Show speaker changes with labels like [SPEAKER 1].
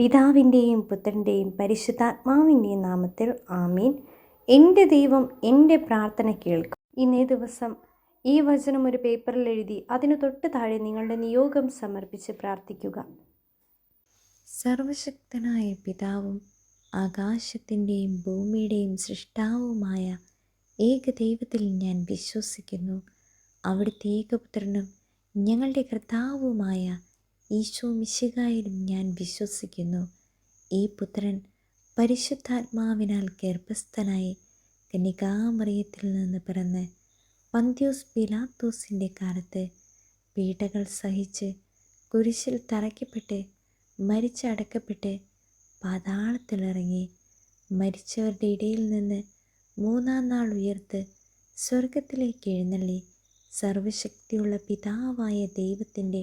[SPEAKER 1] പിതാവിന്റെയും പുത്രന്റെയും പരിശുദ്ധാത്മാവിന്റെയും നാമത്തിൽ ആമീൻ. എന്റെ ദൈവം എന്റെ പ്രാർത്ഥന കേൾക്കും. ഇന്നേ ദിവസം ഈ വചനം ഒരു പേപ്പറിൽ എഴുതി അതിനു തൊട്ട് താഴെ നിങ്ങളുടെ നിയോഗം സമർപ്പിച്ച് പ്രാർത്ഥിക്കുക. സർവശക്തനായ പിതാവും ആകാശത്തിന്റെയും ഭൂമിയുടെയും സൃഷ്ടാവുമായ ഏക ദൈവത്തിൽ ഞാൻ വിശ്വസിക്കുന്നു. അവിടുത്തെ ഏകപുത്രനും ഞങ്ങളുടെ കർത്താവുമായ ഈശോ മിശികായിലും ഞാൻ വിശ്വസിക്കുന്നു. ഈ പുത്രൻ പരിശുദ്ധാത്മാവിനാൽ ഗർഭസ്ഥനായി കന്യകാമറിയത്തിൽ നിന്ന് പിറന്ന് പന്ത്യോസ് പിലാത്തോസിന്റെ കാലത്ത് പീഡകൾ സഹിച്ച് കുരിശിൽ തറയ്ക്കപ്പെട്ട് മരിച്ചടക്കപ്പെട്ട് പാതാളത്തിലിറങ്ങി മരിച്ചവരുടെ ഇടയിൽ നിന്ന് മൂന്നാം നാൾ ഉയർത്ത് സ്വർഗത്തിലേക്ക് എഴുന്നള്ളി സർവശക്തിയുള്ള പിതാവായ ദൈവത്തിന്റെ